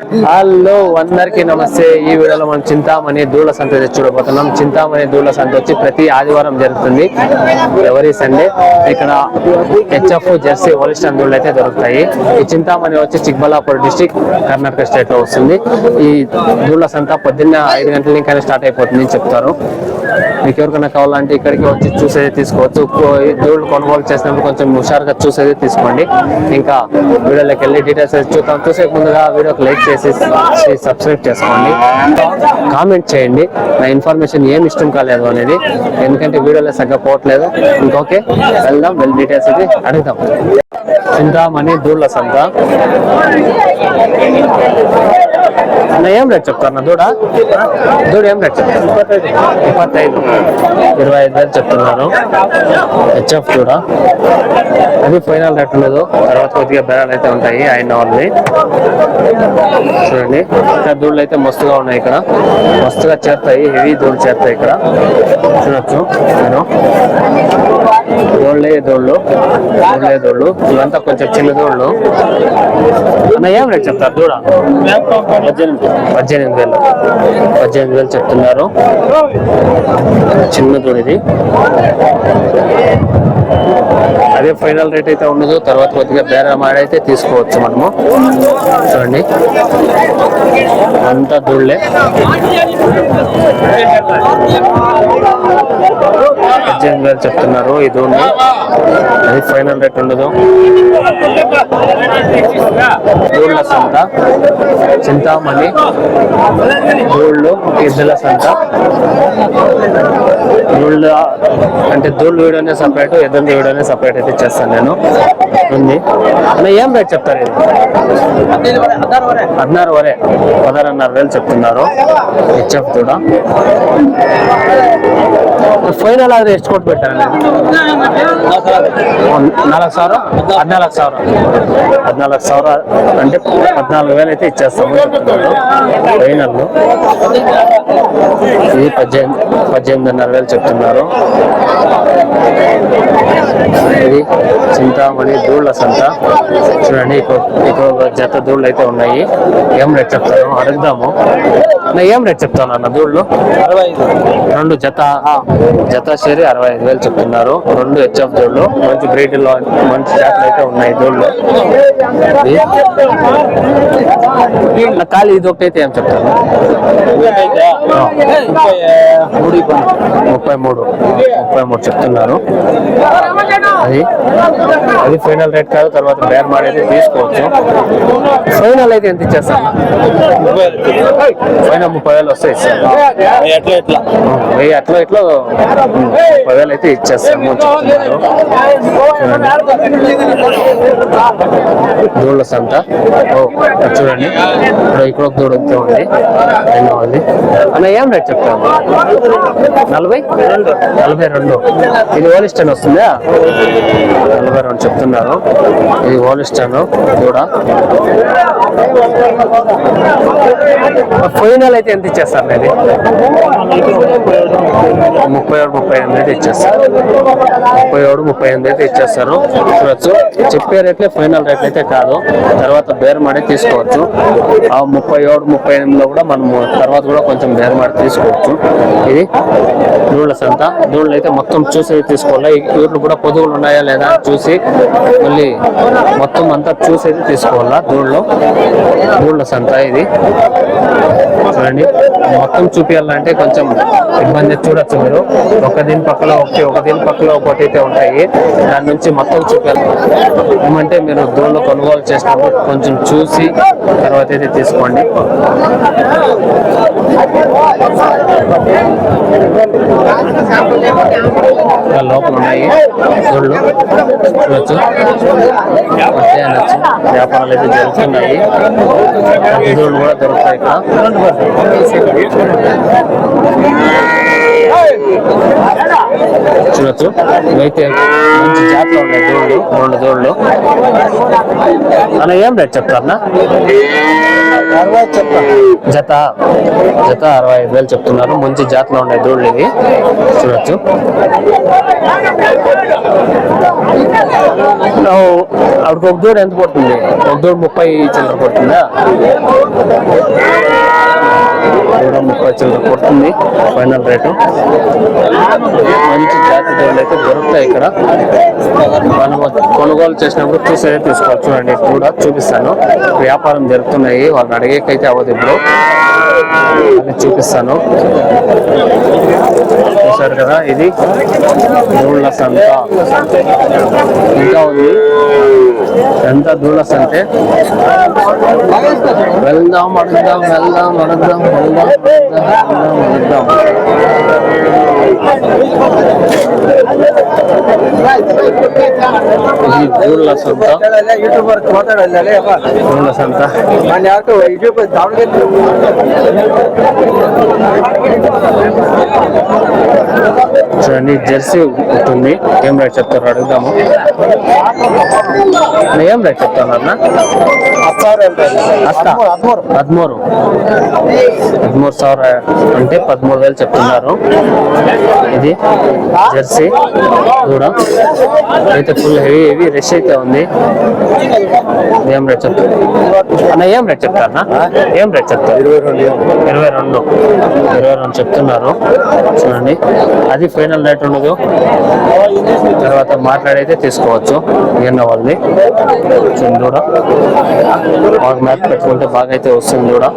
Hello అందరికీ నమస్తే. ఈ వీడియోలో మనం చింతామణి దూళ్ళ సంత తెచ్చి చూడబోతున్నాం. చింతామణి దూళ్ళ సంత వచ్చి ప్రతి ఆదివారం జరుగుతుంది. ఎవరి సండే? ఇక్కడ హెచ్ఎఫ్ జెర్సీ ఒలిస్టన్ దూళ్ళు అయితే దొరుకుతాయి. ఈ చింతామణి వచ్చి చిక్బల్లాపూర్ డిస్టిక్ కర్ణాటక స్టేట్లో వస్తుంది. ఈ దూళ్ళ సంత పొద్దున్న ఐదు గంటల నుంచి స్టార్ట్ అయిపోతుంది చెప్తారు. మీకు ఎవరికైనా కావాలంటే ఇక్కడికి వచ్చి చూసేది తీసుకోవచ్చు. దేవుళ్ళు దూళ్ళు కొనుగోలు చేసినప్పుడు కొంచెం హుషారుగా చూసేది తీసుకోండి. ఇంకా వీడియోలోకి వెళ్ళి డీటెయిల్స్ చూద్దాం. చూసే ముందుగా వీడియోకి లైక్ చేసి సబ్స్క్రైబ్ చేసుకోండి. కామెంట్ చేయండి. నా ఇన్ఫర్మేషన్ ఏం ఇష్టం కాలేదు అనేది. ఎందుకంటే వీడియోలో సరిగ్గా పోవట్లేదు. ఇంకొకే వెళ్దాం. వెళ్ళి డీటెయిల్స్ అది అడుగుదాం. చింతామణి దూళ్ళ సంత. అన్న ఏం రేట్ చెప్తారు అన్న? దూడ? దూడ ఏం రేట్ చెప్తారు ఇప్పత్తైదు. ఇరవై ఐదు వేలు చెప్తున్నాను. హెచ్ఎఫ్ దూడ? అది ఫైనల్ రేట్ ఉండదు. తర్వాత కొద్దిగా బేరాలు అయితే ఉంటాయి. ఆయన వాళ్ళని చూడండి. ఇక్కడ దూడలు అయితే మస్తుగా ఉన్నాయి ఇక్కడ. మస్తుగా చేరుతాయి హెవీ దూడలు చేరుతాయి ఇక్కడ. చూడొచ్చు. నేను. దోళ్ళే దోళ్ళు దోళ్ళే దోళ్ళు ఇవంతా కొంచెం చిన్న దోళ్ళు అన్న ఏం రేట్ చెప్తారు? దూడ పద్దెనిమిది పద్దెనిమిది వేలు. పద్దెనిమిది వేలు చెప్తున్నారు. చిన్న దూడ ఇది. అదే ఫైనల్ రేట్ అయితే ఉండదు తర్వాత కొద్దిగా బేరం ఆడైతే తీసుకోవచ్చు మనము. చూడండి. అంతా దూళ్ళే. పద్దెనిమిది వేలు చెప్తున్నారు. ఇది ఉంది. అది ఫైనల్ రేట్ ఉండదు. గోల్డ్ సంత చింతామణి. గోల్డ్ ఇద్దల సంత దూళ్ళ అంటే దూళ్ళు వేయడమే సపరేట్ ఎద్దం వేయడమే సపరేట్ అయితే చేస్తాను నేను. ఉంది. ఏం రేట్ చెప్తారు ఇది? పద్నారు వరే. పదహారున్నర వేలు చెప్తున్నారు. హెచ్ఎఫ్ కూడా. ఫైనల్ అది ಎಷ್ಟು ಕೊಟ್ಟು నాలుగు ಸಾವಿರ పద్నాలుగు ಸಾವಿರ పద్నాలుగు ಸಾವಿರ అంటే పద్నాలుగు వేలు అయితే ఇచ్చేస్తాము ఫైనల్ ఇది పద్దెనిమిది పద్దెనిమిదిన్నర వేలు చెప్తున్నారు. చెప్తున్నారు ఇది చింతామణి దూళ్ళ సంత. చూడండి ఎక్కువ జత దూళ్ళు అయితే ఉన్నాయి. ఏం రేట్ చెప్తాను? అడుగుదాము. ఏం రేట్ చెప్తాను అన్న దూళ్ళు రెండు జత జత షేరి అరవై ఐదు వేలు చెప్తున్నారు. రెండు హెచ్ఎఫ్ దూళ్ళు మంచి బ్రీడ్లో మంచి జాతలు అయితే ఉన్నాయి దూళ్ళు నా ఖాళీ ఇది ఒకటి అయితే ఏం చెప్తాను ముప్పై మూడు. ముప్పై మూడు చెప్తున్నారు. అది. అది ఫైనల్ రేట్ కాదు తర్వాత బేర్ మాడైతే తీసుకోవచ్చు. ఫైనల్ అయితే ఎంత ఇచ్చేస్తాను ఫైనల్ ముప్పై వేలు వస్తాయి సార్ వెయ్యి అట్లా ఇట్లా ముప్పై వేలు అయితే ఇచ్చేస్తాము చెప్తున్నారు. దూళ్ళ సంత చూడండి ఇక్కడ ఒక దూడ వస్తూ ఉంది అయినా ఉంది. అన్న ఏం రేట్ చెప్తాను నలభై? నలభై రెండు. ఇది ఓలిస్టన్ వస్తుందా? నలభై రెండు చెప్తున్నారు. ఇది ఓలిస్టన్ దూడ. ఫైనల్ అయితే ఎంత ఇచ్చేస్తారు ఇది ముప్పై ఏడు ముప్పై ఎనిమిది అయితే ఇచ్చేస్తారు. ముప్పై ఏడు ముప్పై ఎనిమిది అయితే ఇచ్చేస్తారు. చూడొచ్చు. చెప్పే రేట్లే ఫైనల్ రేట్ అయితే కాదు. తర్వాత బేరమాడి తీసుకోవచ్చు. ఆ ముప్పై ఏడు ముప్పై ఎనిమిదిలో కూడా మనం తర్వాత కూడా కొంచెం బేరమాడి తీసుకోవచ్చు. ఇది దూళ్ళ సంత. దూళ్ళు అయితే మొత్తం చూసి తీసుకోవాలి. ఈ ఊర్లు కూడా పొదువులు ఉన్నాయా లేదా చూసి మళ్ళీ మొత్తం అంతా చూసేది తీసుకోవాలా దూళ్ళు దూళ్ళ సంత ఇది. చూడండి. మొత్తం చూపించాలంటే కొంచెం ఇబ్బంది చూడొచ్చు మీరు. ఒక దీని పక్కన ఒకటి ఒక దీని పక్కన ఒకటి అయితే ఉంటాయి. దాని నుంచి మొత్తం చూపించాలి ఏమంటే మీరు దూరంలో కొనుగోలు చేసినప్పుడు కొంచెం చూసి తర్వాత అయితే తీసుకోండి. లోపల ఉన్నాయి దూళ్ళు చూడొచ్చు. వచ్చే అనొచ్చు వ్యాపారాలు అయితే జరుగుతున్నాయి. దూళ్ళు కూడా దొరుకుతాయి ఇక్కడ. చూడొచ్చు. ఇవైతే మంచి జాతిలో ఉన్నాయి దూళ్ళు రెండు దూళ్ళు అన్న ఏం రేట్ చెప్తారన్నా జత జత అరవై ఐదు వేలు చెప్తున్నారు. మంచి జాతిలో ఉన్నాయి దూళ్ళు ఇవి. చూడొచ్చు. ఆవిడకి ఒక దూడ ఎంత పడుతుంది? ఒక దూడ ముప్పై చిల్లర పడుతుందా? దూడ ముప్పై చిల్లర పడుతుంది ఫైనల్ రేటు. మంచి జాతి దేవుడు అయితే దొరుకుతాయి ఇక్కడ. మనం కొనుగోలు చేసినప్పుడు చూసే తీసుకోవచ్చు చూడండి కూడా చూపిస్తాను. వ్యాపారం జరుగుతున్నాయి వాళ్ళని అడిగేకైతే అవ్వదు ఇప్పుడు. అని చూపిస్తాను. చూసారు కదా ఇది దూళ్ళ సంత. ఇంకా ఉంది. ఎంత దూళ్ళ సంతే? వెళ్దాం అడుగుదాం వెళ్దాం అడుగుదాం వెళ్దాం వెళ్దాం వెళ్దాం ఇది దూళ్ళ సంత ಯೂಟ್ಯೂಬರ್ ಮಾತಾಡಲ್ಲ దూళ్ళ సంత ನಾನು ಯಾಕೆ ಯೂಟ್ಯೂಬ್ ದಾವಣಗೆರೆ జెర్సీ ఉంటుంది. ఏం రైట్ చెప్తారు అడుగుదాము. ఏం రైట్ చెప్తాను అన్న? పదమూరు. పదమూడు సార్ అంటే పదమూడు వేలు చెప్తున్నారు. ఇది జెర్సీ. కూడా అయితే ఫుల్ హెవీ హెవీ రెష్ అయితే ఉంది. ఏం రేట్ చెప్తారు? అన్న ఏం రేట్ చెప్తారన్నా ఏం రేట్ చెప్తారు? ఇరవై రెండు. ఇరవై రెండు. ఇరవై రెండు చెప్తున్నారు. చూడండి. అది ఫైనల్ రేట్ ఉండదు తర్వాత మాట్లాడైతే తీసుకోవచ్చు. ఏమన్నా వాళ్ళని. వచ్చింది కూడా బాగా మ్యాప్ పెట్టుకుంటే బాగా అయితే వస్తుంది కూడా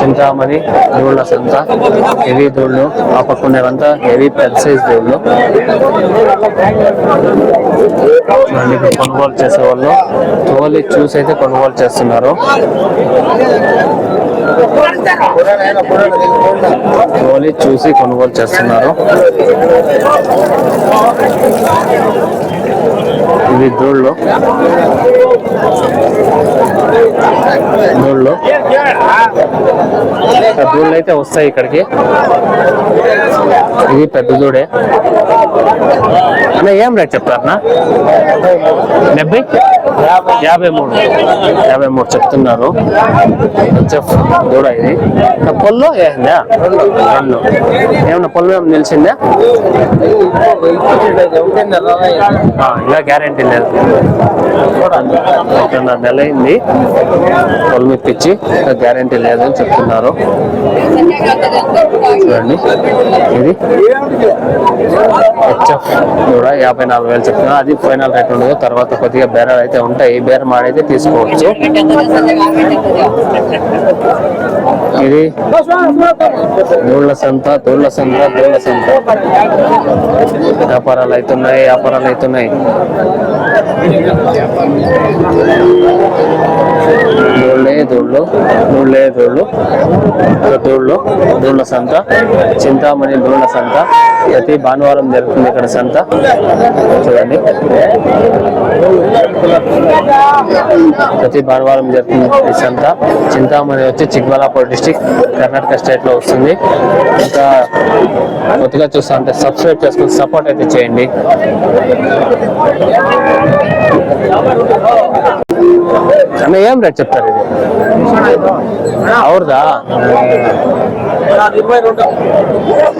చింతామణి దేవుళ్ళ సంత హెవీ దూళ్ళు ఆ పక్కనేవంతా హెవీ పెద్ద సైజ్ దూళ్ళు. చూడండి కొనుగోలు చేసే వాళ్ళు తోలి చూసి అయితే కొనుగోలు చేస్తున్నారు. తోలి చూసి కొనుగోలు చేస్తున్నారు. ఇవి దూళ్ళు అయితే వస్తాయి ఇక్కడికి. ఇది పెద్ద దూడే అన్న ఏం రేట్ చెప్తారన్నా డెబ్బై యాభై మూడు యాభై మూడు చెప్తున్నారు దూడ ఇది పొల్లు ఏందా రెండు ఏమన్నా పొల్లు ఏమన్నా నిలిచిందా ఇంకా గ్యారంటీ లేదు ఒకటిన్నర నెల అయింది పొలం ఇప్పించి గ్యారంటీ లేదని చెప్తున్నారు. చూడండి. ఇది హెచ్ఎఫ్ కూడా యాభై నాలుగు వేలు చెప్తున్నారు. అది ఫైనల్ రేట్ ఉండదు. తర్వాత కొద్దిగా బేరాలు అయితే ఉంటాయి. బేరం ఆడైతే తీసుకోవచ్చు. ఇది? దూళ్ళ సంత దూళ్ళ సంత దూళ్ళ సంత. వ్యాపారాలు అవుతున్నాయి వ్యాపారాలు అవుతున్నాయి. దూళ్ళే దూళ్ళు దూళ్ళే దూళ్ళు దూళ్ళు దూళ్ళ సంత చింతామణి దూళ్ళ సంత. ప్రతి భానువారం జరుగుతుంది ఇక్కడ సంత. చూడండి. ప్రతి భానువారం జరుగుతుంది ఈ సంత. చింతామణి వచ్చి చిక్బల్లాపూర్ డిస్టిక్ కర్ణాటక స్టేట్లో వస్తుంది. ఇంకా కొత్తగా చూస్తా అంటే సబ్స్క్రైబ్ చేసుకుని సపోర్ట్ అయితే చేయండి. అన్న ఏం రేట్ చెప్తారు ఇది? అవురదా?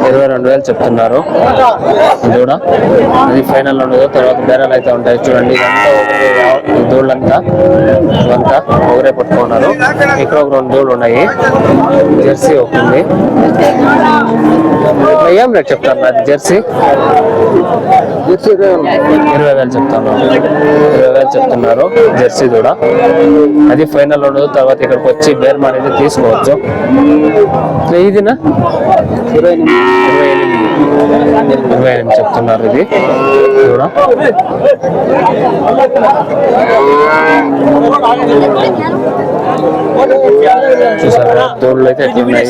ఇరవై రెండు వేలు చెప్తున్నారు. దూడ ఇది ఫైనల్ ఉండదు తర్వాత బేరాలు అయితే ఉంటాయి. చూడండి దూళ్ళంతా ఇవంతా ఒకరే పట్టుకున్నారు. ఇక్కడ ఒక రెండు దూళ్ళు ఉన్నాయి. జెర్సీ ఒకటి ఉంది. ఏం రేట్ చెప్తారు జెర్సీ? ఇరవై వేలు చెప్తాను ఇరవై వేలు చెప్తున్నారు జెర్సీ కూడా అది ఫైనల్ ఉండదు తర్వాత ఇక్కడికి వచ్చి బేర్ అనేది తీసుకోవచ్చు. ఇదినా? ఇరవై ఎనిమిది. ఇరవై ఎనిమిది చెప్తున్నారు ఇది. కూడా చూసారా? దూడలు అయితే ఎట్లున్నాయి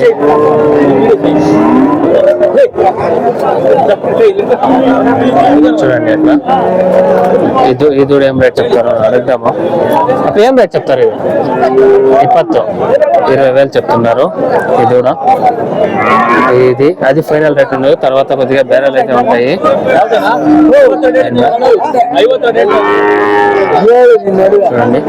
చూడండి అట్లా. ఈ దూ ఈ దూడ ఏం రేట్ చెప్తారు అప్పుడు ఏం రేట్ చెప్తారు ఇది ఇప్పత్తు. ఇరవై వేలు చెప్తున్నారు. ఈ దూడ ఇది అది ఫైనల్ రేట్ ఉండదు తర్వాత కొద్దిగా బేరాలు అయితే ఉంటాయి. చూడండి.